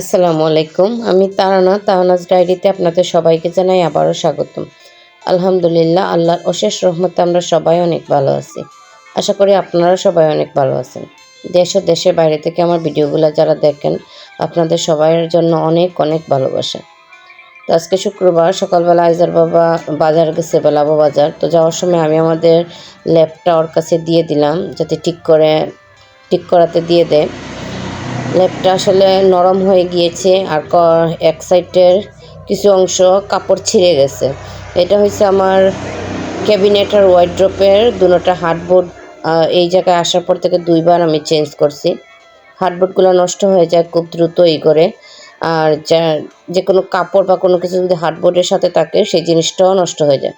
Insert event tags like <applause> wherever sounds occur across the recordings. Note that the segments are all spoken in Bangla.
আসসালামু আলাইকুম। আমি তারানা, তারানাজ ডায়েরিতে আপনাদের সবাইকে জানাই আবারও স্বাগতম। আলহামদুলিল্লাহ, আল্লাহর অশেষ রহমতে আমরা সবাই অনেক ভালো আছি। আশা করি আপনারা সবাই অনেক ভালো আছেন। দেশ ও দেশের বাইরে থেকে আমার ভিডিওগুলো যারা দেখেন, আপনাদের সবাইয়ের জন্য অনেক অনেক ভালোবাসা। তো আজকে শুক্রবার, সকালবেলা আইজার বাবা বাজার গেছে, বেলাবো বাজার। তো যাওয়ার সময় আমি আমাদের ল্যাপটা ওর কাছে দিয়ে দিলাম, যাতে ঠিক করে, ঠিক করাতে দিয়ে দেয়। ল্যাপটা আসলে নরম হয়ে গিয়েছে আর এক সাইডের কিছু অংশ কাপড় ছিঁড়ে গেছে। এটা হচ্ছে আমার ক্যাবিনেট আর ওয়াইড্রোপের দুটোটা হার্ডবোর্ড। এই জায়গায় আসার পর থেকে দুইবার আমি চেঞ্জ করছি। হার্ডবোর্ডগুলো নষ্ট হয়ে যায় খুব দ্রুত এই করে। আর যা যে কোনো কাপড় বা কোনো কিছু যদি হার্ডবোর্ডের সাথে থাকে, সেই জিনিসটাও নষ্ট হয়ে যায়।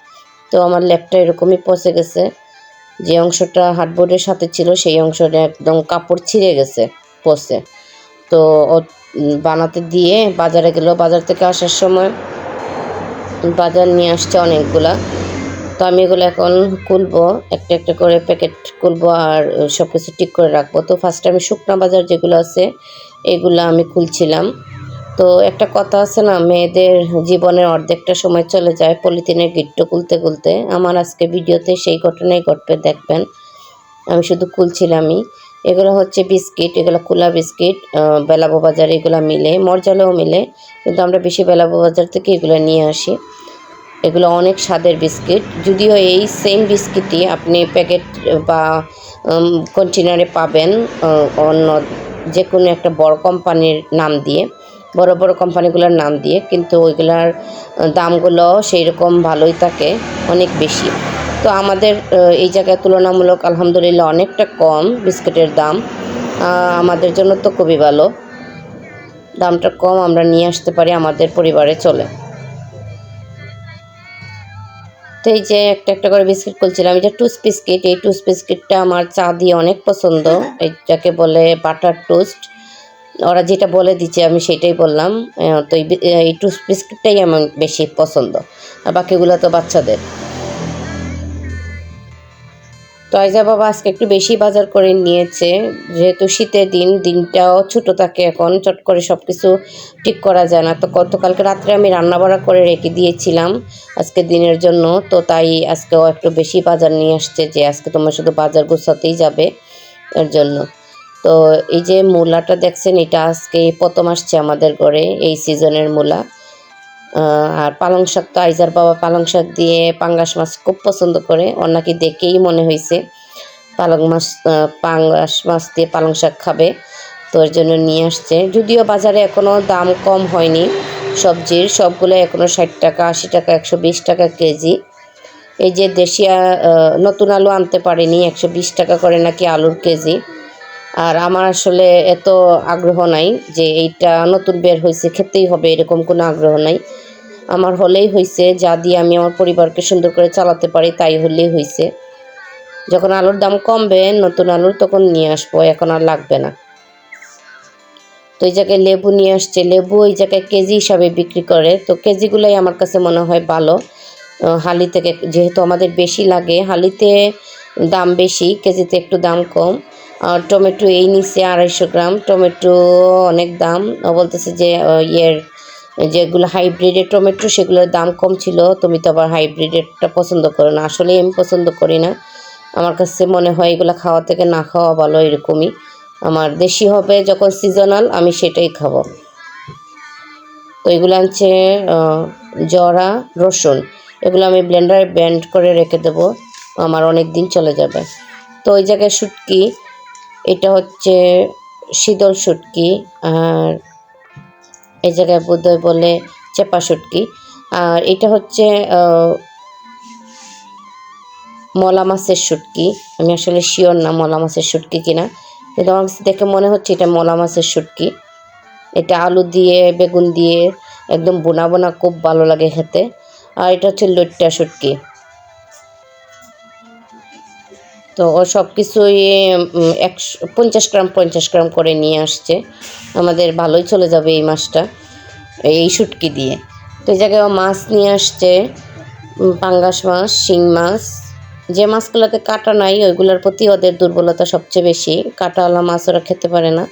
তো আমার ল্যাপটা এরকমই পচে গেছে। যে অংশটা হার্ডবোর্ডের সাথে ছিল, সেই অংশটা একদম কাপড় ছিঁড়ে গেছে, পচে। তো বানাতে দিয়ে বাজারে গেল। বাজার থেকে আসার সময় বাজার নিয়ে আসছে অনেকগুলা। তো আমি এগুলো এখন খুলবো, একটা একটা করে প্যাকেট খুলবো আর সব কিছু ঠিক করে রাখব। তো ফার্স্টে আমি শুকনা বাজার যেগুলো আছে, এগুলো আমি খুলছিলাম। তো একটা কথা আছে না, মেয়েদের জীবনের অর্ধেকটা সময় চলে যায় পলিথিনের গিট্টো খুলতে খুলতে। আমার আজকে ভিডিওতে সেই ঘটনাই ঘটবে, দেখবেন। আমি শুধু খুলছিলামই। এগুলো হচ্ছে বিস্কিট, এগুলো কুলা বিস্কিট বেলাবো বাজার এগুলো মিলে, মরজালেও মিলে, কিন্তু আমরা বেশি বেলাবো বাজার থেকে এগুলো নিয়ে আসি। এগুলো অনেক স্বাদের বিস্কিট, যদিও এই সেম বিস্কিটই আপনি প্যাকেট বা কন্টেনারে পাবেন অন্য যে কোনো একটা বড় কোম্পানির নাম দিয়ে। বড় বড় কোম্পানিগুলোর নাম দিয়ে কিন্তু ওইগুলার দামগুলো সেই রকম ভালোই থাকে অনেক বেশি। তো আমাদের এই জায়গায় তুলনামূলক আলহামদুলিল্লাহ অনেকটা কম বিস্কিটের দাম। আমাদের জন্য তো খুবই ভালো। দামটা কম আমরা নিয়ে আসতে পারি আমাদের পরিবারে চলে। তো এই যে একটা একটা করে বিস্কিট খুলছিলাম এটা টুস বিস্কিট এই টুস বিস্কিটটা আমার চা দিয়ে অনেক পছন্দ। <laughs> এটাকে বলে বাটার টোস্ট। ওরা যেটা বলে দিচ্ছে, আমি সেটাই বললাম। তো এই টুস বিস্কিটটাই আমার বেশি পছন্দ। আর বাকিগুলো তো বাচ্চাদের। তো আইজা বাবা আজকে একটু বেশি বাজার করে নিয়েছে। যেহেতু শীতের দিন, দিনটাও ছোট থাকে এখন, চট করে সব কিছু ঠিক করা যায় না। তো গতকালকে রাত্রে আমি রান্না বাড়া করে রেখে দিয়েছিলাম আজকে দিনের জন্য। তো তাই আজকেও একটু বেশি বাজার নিয়ে আসছে যে আজকে তোমার শুধু বাজার গোছাতেই যাবে এর জন্য। তো এই যে মূলাটা দেখছেন, এটা আজকে প্রথম আসছে আমাদের ঘরে এই সিজনের মূলা। আর পালং শাক তো আইজার বাবা পালং শাক দিয়ে পাঙ্গাস মাছ খুব পছন্দ করে। ওর নাকি দেখেই মনে হয়েছে, পালং মাছ পাঙ্গাস মাছ দিয়ে পালং শাক খাবে, তো এর জন্য নিয়ে আসছে। যদিও বাজারে এখনও দাম কম হয়নি, সবজির সবগুলো এখনও ষাট টাকা, আশি টাকা, একশো বিশ টাকা কেজি। এই যে দেশিয়া নতুন আলু আনতে পারেনি, একশো বিশ টাকা করে নাকি আলুর কেজি। আর আমার আসলে এত আগ্রহ নাই যে এইটা নতুন বের হয়েছে, খেতেই হবে এরকম কোনো আগ্রহ নাই। আমার হলেই হয়েছে, যা দিয়ে আমি আমার পরিবারকে সুন্দর করে চালাতে পারি, তাই হলেই হয়েছে। যখন আলুর দাম কমবে, নতুন আলুর তখন নিয়ে আসব, এখন আর লাগবে না। তো এই জায়গায় লেবু নিয়ে আসছে। লেবু এই জায়গায় কেজি হিসাবে বিক্রি করে। তো কেজিগুলোই আমার কাছে মনে হয় ভালো। হালি থেকে যেহেতু আমাদের বেশি লাগে, হালিতে দাম বেশি, কেজিতে একটু দাম কম। আর টমেটো এই নিচে আড়াইশো গ্রাম। টমেটো অনেক দাম। বলতেছে যে ইয়ের যেগুলো হাইব্রিডের টমেটো, সেগুলোর দাম কম ছিল। তুমি তো আবার হাইব্রিডেরটা পছন্দ করো না। আসলে আমি পছন্দ করি না। আমার কাছে মনে হয় এগুলো খাওয়া থেকে না খাওয়া ভালো এরকমই। আমার দেশি হবে যখন সিজনাল আমি সেটাই খাব। তো এগুলো আনছে জরা, রসুন। এগুলো আমি ব্লেন্ডারে ব্লেন্ড করে রেখে দেবো। আমার অনেক দিন চলে যাবে। তো ওই জায়গায় শুটকি এটা হচ্ছে শীতল শুটকি, আর এই জায়গায় বোধহয় বলে চেপা শুটকি। আর এটা হচ্ছে মলা মাছের শুটকি। আমি আসলে শিওর না মলা মাছের শুটকি কিনা, কিন্তু আমার কাছে দেখে মনে হচ্ছে এটা মলা মাছের শুটকি। এটা আলু দিয়ে, বেগুন দিয়ে একদম বোনা বোনা খুব ভালো লাগে খেতে। আর এটা হচ্ছে লইট্টা শুটকি। তো ও সব কিছুই একশো, পঞ্চাশ গ্রাম পঞ্চাশ গ্রাম করে নিয়ে আসছে। আমাদের ভালোই চলে যাবে এই মাছটা, এই শুটকি দিয়ে। তো এই জায়গায় মাছ নিয়ে আসছে পাঙ্গাস মাছ, শিং মাছ। যে মাছগুলোতে কাটা নাই, ওইগুলোর প্রতি ওদের দুর্বলতা সবচেয়ে বেশি। কাটাওয়ালা মাছ ওরা খেতে পারে না।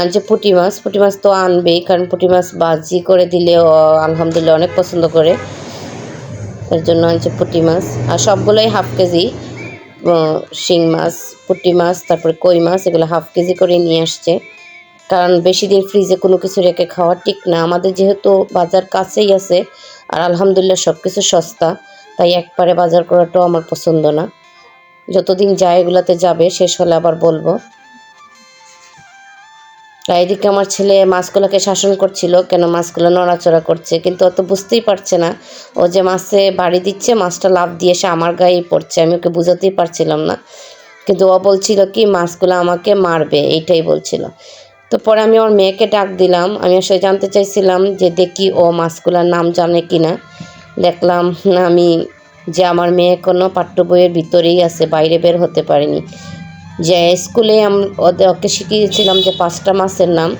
আনছে পুঁটি মাছ পুঁটি মাছ তো আনবেই, কারণ পুঁটি মাছ বাজি করে দিলে ও আলহামদুলিল্লাহ অনেক পছন্দ করে। এর জন্য আনছে পুঁটি মাছ, আর সবগুলোই হাফ কেজি। শিং মাছ, পুটি মাছ, তারপরে কই মাছ, এগুলো হাফ কেজি করে নিয়ে আসছে। কারণ বেশি দিন ফ্রিজে কোনো কিছু রেখে খাওয়া ঠিক না। আমাদের যেহেতু বাজার কাছেই আছে আর আলহামদুলিল্লাহ সব কিছু সস্তা, তাই একবারে বাজার করাটাও আমার পছন্দ না। যতদিন যায় এগুলাতে যাবে, শেষ হলে আবার বলব। আর এদিকে আমার ছেলে মাছগুলোকে শাসন করছিল, কেন মাছগুলো নড়াচড়া করছে, কিন্তু অত বুঝতেই পারছে না। ও যে মাছে বাড়ি দিচ্ছে, মাছটা লাভ দিয়ে এসে আমার গায়েই পড়ছে, আমি ওকে বুঝাতেই পারছিলাম না। কিন্তু ও বলছিল কি, মাছগুলো আমাকে মারবে এইটাই বলছিল। তো পরে আমি ওর মেয়েকে ডাক দিলাম, আমি আসলে জানতে চাইছিলাম যে দেখি ও মাছগুলোর নাম জানে কি না দেখলাম আমি যে আমার মেয়ে কোনো পাঠ্য বইয়ের ভিতরেই আছে, বাইরে বের হতে পারেনি। যে স্কুলে ওকে শিখিয়েছিলাম যে পাঁচটা মাছের নাম।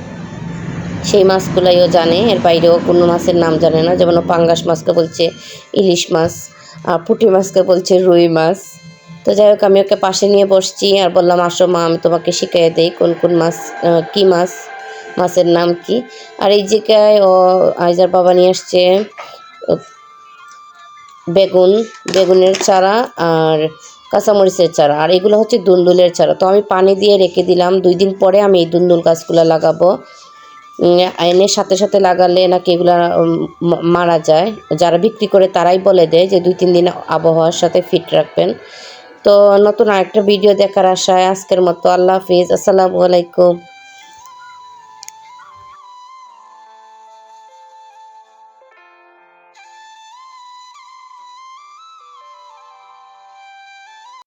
সেই মাছগুলাই ও জানে, এর বাইরেও কোনো মাছের নাম জানে না। যেমন পাঙ্গাস মাছকে বলছে ইলিশ মাছ, আর পুঁটি মাছকে বলছে রুই মাছ। তো যাই হোক, আমি ওকে পাশে নিয়ে বসছি আর বললাম, আসো মা, আমি তোমাকে শিখিয়ে দেই কোন কোন মাছ কী মাছ, মাছের নাম কি? আর এই জায়গায় ও আইজার বাবা নিয়ে আসছে বেগুন, বেগুনের চারা আর কাঁচামরিচের চারা, আর এগুলো হচ্ছে দুন্দুলের চারা। তো আমি পানি দিয়ে রেখে দিলাম, দুই দিন পরে আমি এই দুন্দুল গাছগুলো লাগাবো। এনে সাথে সাথে লাগালে নাকি এগুলো মারা যায়। যারা বিক্রি করে তারাই বলে দেয় যে দুই তিন দিন আবহাওয়ার সাথে ফিট রাখবেন। তো নতুন আরেকটা ভিডিও দেখার আশায় আজকের মতো আল্লাহ হাফিজ। আসসালামু আলাইকুম।